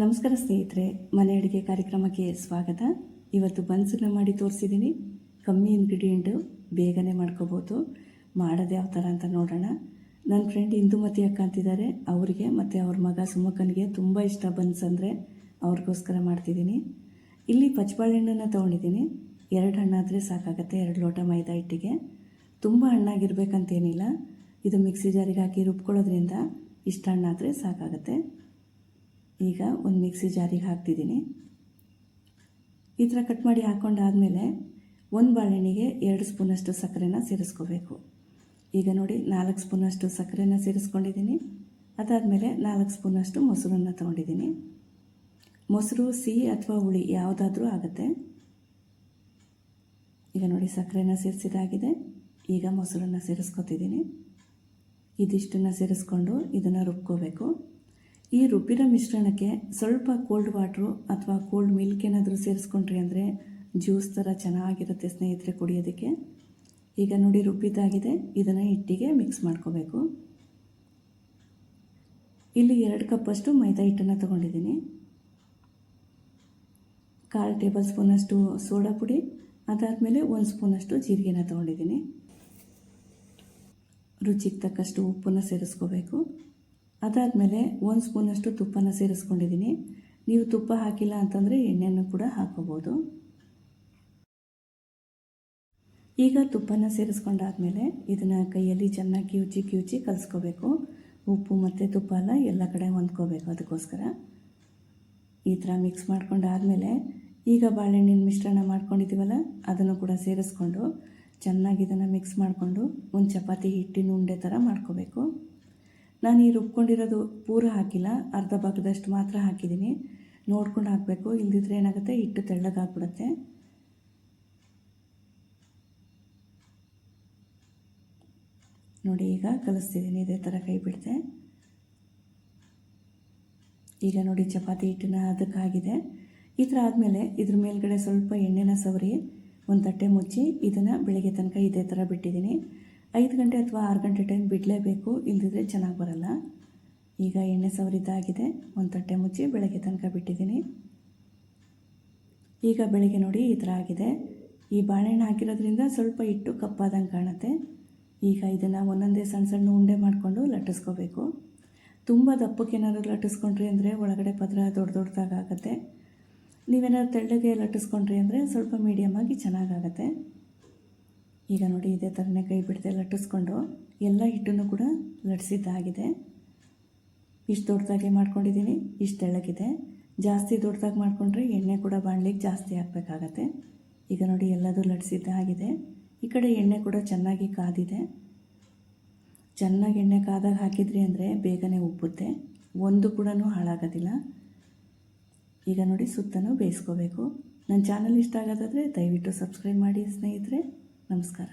ನಮಸ್ಕಾರ ಸ್ನೇಹಿತರೆ, ಮನೆ ಅಡುಗೆ ಕಾರ್ಯಕ್ರಮಕ್ಕೆ ಸ್ವಾಗತ. ಇವತ್ತು ಬನ್ಸನ್ನ ಮಾಡಿ ತೋರಿಸಿದ್ದೀನಿ ಕಮ್ಮಿ ಇಂಗ್ರೀಡಿಯೆಂಟು ಬೇಗನೆ ಮಾಡ್ಕೋಬೋದು. ಮಾಡೋದು ಯಾವ ಥರ ಅಂತ ನೋಡೋಣ. ನನ್ನ ಫ್ರೆಂಡ್ ಇಂದುಮತಿ ಅಕ್ಕ ಅಂತಿದ್ದಾರೆ ಅವರಿಗೆ ಮತ್ತು ಅವ್ರ ಮಗ ಸುಮಕ್ಕನಿಗೆ ತುಂಬ ಇಷ್ಟ ಬನ್ಸ್ ಅಂದರೆ ಅವ್ರಿಗೋಸ್ಕರ ಮಾಡ್ತಿದ್ದೀನಿ. ಇಲ್ಲಿ ಪಚ್ಚಬಾಳೆಹಣ್ಣನ್ನು ತೊಗೊಂಡಿದ್ದೀನಿ. ಎರಡು ಹಣ್ಣಾದರೆ ಸಾಕಾಗತ್ತೆ, ಎರಡು ಲೋಟ ಮೈದಾ ಹಿಟ್ಟಿಗೆ. ತುಂಬ ಹಣ್ಣಾಗಿರ್ಬೇಕಂತೇನಿಲ್ಲ. ಇದು ಮಿಕ್ಸಿ ಜಾರಿಗೆ ಹಾಕಿ ರುಬ್ಕೊಳ್ಳೋದ್ರಿಂದ ಇಷ್ಟು ಹಣ್ಣಾದರೆ ಸಾಕಾಗತ್ತೆ. ಈಗ ಒಂದು ಮಿಕ್ಸಿ ಜಾರಿಗೆ ಹಾಕ್ತಿದ್ದೀನಿ. ಈ ಥರ ಕಟ್ ಮಾಡಿ ಹಾಕ್ಕೊಂಡಾದಮೇಲೆ ಒಂದು ಬಾಳೆಹಣ್ಣಿಗೆ ಎರಡು ಸ್ಪೂನಷ್ಟು ಸಕ್ಕರೆನ ಸೇರಿಸ್ಕೋಬೇಕು. ಈಗ ನೋಡಿ ನಾಲ್ಕು ಸ್ಪೂನಷ್ಟು ಸಕ್ಕರೆನ ಸೇರಿಸ್ಕೊಂಡಿದ್ದೀನಿ. ಅದಾದಮೇಲೆ ನಾಲ್ಕು ಸ್ಪೂನಷ್ಟು ಮೊಸರನ್ನು ತೊಗೊಂಡಿದ್ದೀನಿ. ಮೊಸರು, ಸಿಹಿ ಅಥವಾ ಹುಳಿ ಯಾವುದಾದ್ರೂ ಆಗುತ್ತೆ. ಈಗ ನೋಡಿ ಸಕ್ಕರೆನ ಸೇರಿಸಿದಾಗಿದೆ. ಈಗ ಮೊಸರನ್ನು ಸೇರಿಸ್ಕೊತಿದ್ದೀನಿ. ಇದಿಷ್ಟನ್ನು ಸೇರಿಸ್ಕೊಂಡು ಇದನ್ನು ರುಬ್ಕೋಬೇಕು. ಈ ರುಬ್ಬಿರೋ ಮಿಶ್ರಣಕ್ಕೆ ಸ್ವಲ್ಪ ಕೋಲ್ಡ್ ವಾಟ್ರು ಅಥವಾ ಕೋಲ್ಡ್ ಮಿಲ್ಕ್ ಏನಾದರೂ ಸೇರಿಸ್ಕೊಂಡ್ರಿ ಅಂದರೆ ಜ್ಯೂಸ್ ಥರ ಚೆನ್ನಾಗಿರುತ್ತೆ ಸ್ನೇಹಿತರೆ ಕುಡಿಯೋದಕ್ಕೆ. ಈಗ ನೋಡಿ ರುಬ್ಬಿದ್ದಾಗಿದೆ. ಇದನ್ನು ಹಿಟ್ಟಿಗೆ ಮಿಕ್ಸ್ ಮಾಡ್ಕೋಬೇಕು. ಇಲ್ಲಿ ಎರಡು ಕಪ್ಪಷ್ಟು ಮೈದಾ ಹಿಟ್ಟನ್ನು ತೊಗೊಂಡಿದ್ದೀನಿ. ಕಾಲು ಟೇಬಲ್ ಸ್ಪೂನಷ್ಟು ಸೋಡಾ ಪುಡಿ, ಅದಾದಮೇಲೆ ಒಂದು ಸ್ಪೂನಷ್ಟು ಜೀರಿಗೆನ ತೊಗೊಂಡಿದ್ದೀನಿ. ರುಚಿಗೆ ತಕ್ಕಷ್ಟು ಉಪ್ಪನ್ನು ಸೇರಿಸ್ಕೋಬೇಕು. ಅದಾದಮೇಲೆ ಒಂದು ಸ್ಪೂನಷ್ಟು ತುಪ್ಪನ ಸೇರಿಸ್ಕೊಂಡಿದ್ದೀನಿ. ನೀವು ತುಪ್ಪ ಹಾಕಿಲ್ಲ ಅಂತಂದರೆ ಎಣ್ಣೆಯನ್ನು ಕೂಡ ಹಾಕೋಬೋದು. ಈಗ ತುಪ್ಪನ ಸೇರಿಸ್ಕೊಂಡಾದ್ಮೇಲೆ ಇದನ್ನು ಕೈಯಲ್ಲಿ ಚೆನ್ನಾಗಿ ಕಿವುಚಿ ಕಿವುಚಿ ಕಲಿಸ್ಕೋಬೇಕು. ಉಪ್ಪು ಮತ್ತು ತುಪ್ಪ ಎಲ್ಲ ಎಲ್ಲ ಕಡೆ ಹೊಂದ್ಕೋಬೇಕು ಅದಕ್ಕೋಸ್ಕರ. ಈ ಥರ ಮಿಕ್ಸ್ ಮಾಡ್ಕೊಂಡಾದಮೇಲೆ ಈಗ ಬಾಳೆಹಣ್ಣಿನ ಮಿಶ್ರಣ ಮಾಡ್ಕೊಂಡಿದ್ದೀವಲ್ಲ, ಅದನ್ನು ಕೂಡ ಸೇರಿಸ್ಕೊಂಡು ಚೆನ್ನಾಗಿ ಇದನ್ನು ಮಿಕ್ಸ್ ಮಾಡಿಕೊಂಡು ಒಂದು ಚಪಾತಿ ಹಿಟ್ಟಿನ ಉಂಡೆ ಥರ ಮಾಡ್ಕೋಬೇಕು. ನಾನು ಈ ರುಬ್ಕೊಂಡಿರೋದು ಪೂರ ಹಾಕಿಲ್ಲ, ಅರ್ಧ ಭಾಗದಷ್ಟು ಮಾತ್ರ ಹಾಕಿದ್ದೀನಿ. ನೋಡ್ಕೊಂಡು ಹಾಕಬೇಕು, ಇಲ್ದಿದ್ರೆ ಏನಾಗುತ್ತೆ, ಹಿಟ್ಟು ತೆಳ್ಳಗಾಗ್ಬಿಡುತ್ತೆ. ನೋಡಿ, ಈಗ ಕಲಿಸ್ತಿದ್ದೀನಿ, ಇದೇ ಥರ ಕೈ ಬಿಡ್ತೆ. ಈಗ ನೋಡಿ, ಚಪಾತಿ ಹಿಟ್ಟನ್ನ ಅದಕ್ಕಾಗಿದೆ ಈ ಥರ ಆದಮೇಲೆ ಇದ್ರ ಮೇಲ್ಗಡೆ ಸ್ವಲ್ಪ ಎಣ್ಣೆನ ಸವರಿ, ಒಂದು ತಟ್ಟೆ ಮುಚ್ಚಿ, ಇದನ್ನು ಬೆಳಗ್ಗೆ ತನಕ ಇದೇ ಥರ ಬಿಟ್ಟಿದ್ದೀನಿ. ಐದು ಗಂಟೆ ಅಥವಾ ಆರು ಗಂಟೆ ಟೈಮ್ ಬಿಡಲೇಬೇಕು, ಇಲ್ದಿದ್ರೆ ಚೆನ್ನಾಗಿ ಬರಲ್ಲ. ಈಗ ಎಣ್ಣೆ ಸವರಿದ್ದಾಗಿದೆ ಒಂದು ತಟ್ಟೆ ಮುಚ್ಚಿ ಬೆಳಗ್ಗೆ ತನಕ ಬಿಟ್ಟಿದ್ದೀನಿ. ಈಗ ಬೆಳಗ್ಗೆ ನೋಡಿ ಈ ಥರ ಆಗಿದೆ. ಈ ಬಾಳೆಹಣ್ಣು ಹಾಕಿರೋದ್ರಿಂದ ಸ್ವಲ್ಪ ಇಟ್ಟು ಕಪ್ಪಾದಂಗೆ ಕಾಣುತ್ತೆ. ಈಗ ಇದನ್ನು ಒಂದೊಂದೇ ಸಣ್ಣ ಸಣ್ಣ ಉಂಡೆ ಮಾಡಿಕೊಂಡು ಲಟ್ಟಿಸ್ಕೋಬೇಕು. ತುಂಬ ದಪ್ಪಕ್ಕೆ ಏನಾದ್ರು ಲಟ್ಟಿಸ್ಕೊಂಡ್ರಿ ಅಂದರೆ ಒಳಗಡೆ ಪದರ ದೊಡ್ಡ ದೊಡ್ಡದಾಗತ್ತೆ ನೀವೇನಾದ್ರು ತೆಳ್ಳಗೆ ಲಟ್ಟಿಸ್ಕೊಂಡ್ರಿ ಅಂದರೆ ಸ್ವಲ್ಪ ಮೀಡಿಯಮಾಗಿ ಚೆನ್ನಾಗಾಗತ್ತೆ ಈಗ ನೋಡಿ ಇದೇ ಥರನೇ ಕೈ ಬಿಡದೆ ಲಟ್ಟಿಸ್ಕೊಂಡು ಎಲ್ಲ ಹಿಟ್ಟನ್ನು ಕೂಡ ಲಟ್ಸಿದ್ದಾಗಿದೆ ಇಷ್ಟು ದೊಡ್ಡದಾಗಿ ಮಾಡ್ಕೊಂಡಿದ್ದೀನಿ, ಇಷ್ಟು ತೆಳ್ಳಗಿದೆ. ಜಾಸ್ತಿ ದೊಡ್ಡದಾಗಿ ಮಾಡಿಕೊಂಡ್ರೆ ಎಣ್ಣೆ ಕೂಡ ಬಾಣಲಿಕ್ಕೆ ಜಾಸ್ತಿ ಹಾಕಬೇಕಾಗತ್ತೆ. ಈಗ ನೋಡಿ ಎಲ್ಲದೂ ಲಟ್ಸಿದ್ದಾಗಿದೆ ಈ ಕಡೆ ಎಣ್ಣೆ ಕೂಡ ಚೆನ್ನಾಗಿ ಕಾದಿದೆ. ಚೆನ್ನಾಗಿ ಎಣ್ಣೆ ಕಾದಾಗ ಹಾಕಿದ್ರಿ ಅಂದರೆ ಬೇಗನೆ ಉಬ್ಬುತ್ತೆ. ಒಂದು ಕೂಡ ಹಾಳಾಗೋದಿಲ್ಲ. ಈಗ ನೋಡಿ ಸುತ್ತನೂ ಬೇಯಿಸ್ಕೋಬೇಕು. ನನ್ನ ಚಾನಲ್ ಇಷ್ಟ ಆಗೋದಾದರೆ ದಯವಿಟ್ಟು ಸಬ್ಸ್ಕ್ರೈಬ್ ಮಾಡಿ ಸ್ನೇಹಿತರೆ. ನಮಸ್ಕಾರ